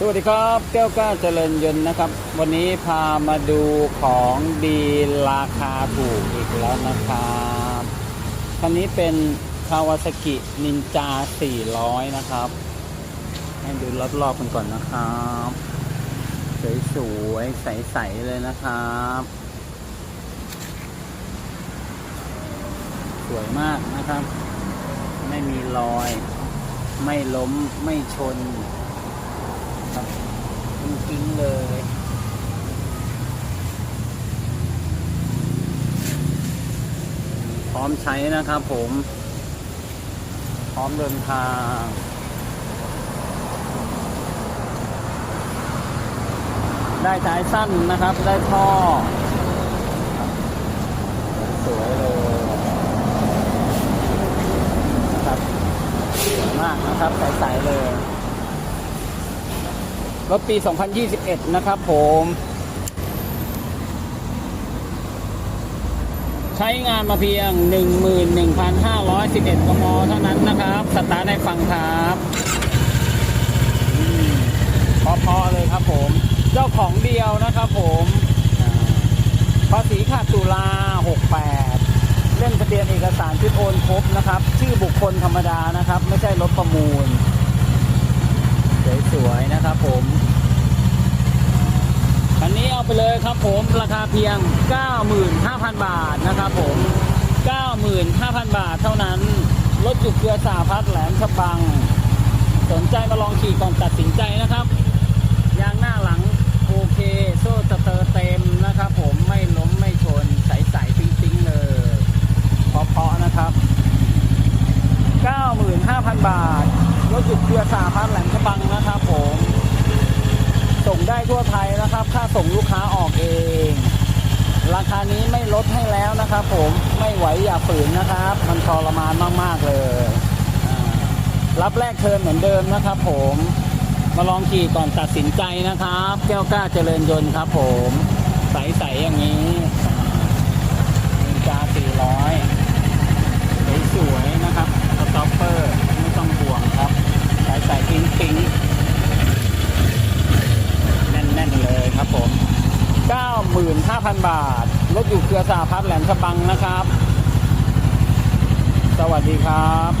สวัสดีครับแก้วกล้าเจริญยนต์นะครับ วันนี้พามาดูของดีราคาถูกอีกแล้วนะครับคันนี้เป็นคาวาซากินินจา 400 นะครับ ให้ดูรอบๆกันก่อนนะครับ สวยๆ ใสๆ เลยนะครับ สวยมากนะครับ ไม่มีรอย ไม่ล้มไม่ชน เลย พร้อมใช้นะครับผม พร้อมเดินทางได้ท้ายสั้นนะครับ ได้ท่อ สวยเลยนะครับสวยมากนะครับใสๆเลย รถปี 2021 นะครับผม ใช้งานมาเพียง 11,511กมเท่านั้นนะครับ สตาร์ทในฟังครับอพอๆเลยครับผม เจ้าของเดียวนะครับผมภาษีขาดตุลา 68 เล่นทะเบียนเอกสารชุดโอนครบนะครับ ชื่อบุคคลธรรมดานะครับ ไม่ใช่รถประมูล สวยๆนะครับผม ไปเลยครับผมราคาเพียง 95,000 บาทนะครับผม 95,000 บาทเท่านั้นรถจุกเกลือสาพัดแหลมฉบัง สนใจมาลองขี่ก่อนตัดสินใจนะครับยางหน้าหลังโอเคโซ่สเตอร์เต็มนะครับผมไม่ล้มไม่ชนใสๆปิ๊งๆเลยเพราะๆนะครับ 95,000 บาทรถหยุดเกลือสาพันแหลมฉบังนะครับผม ได้ทั่วไทยนะครับ ค่าส่งลูกค้าออกเอง ราคานี้ไม่ลดให้แล้วนะครับ ผมไม่ไหวอย่าฝืนนะครับ มันทรมานมาก ๆ เลยรับแรกเทินเหมือนเดิมนะครับ ผมมาลองขี่ก่อนตัดสินใจนะครับ แก้วกล้าเจริญยนต์ครับ ผมใสๆอย่างนี้นจา400 สวยๆนะครับสต็อปเปอร์ไม่ต้องห่วงครับใส่ใส่ปิ้งปิ้งแน่น ๆ เลยครับผม 5,000 บาท รถอยู่เครือสาพัฒน์แหลมฉบังนะครับ สวัสดีครับ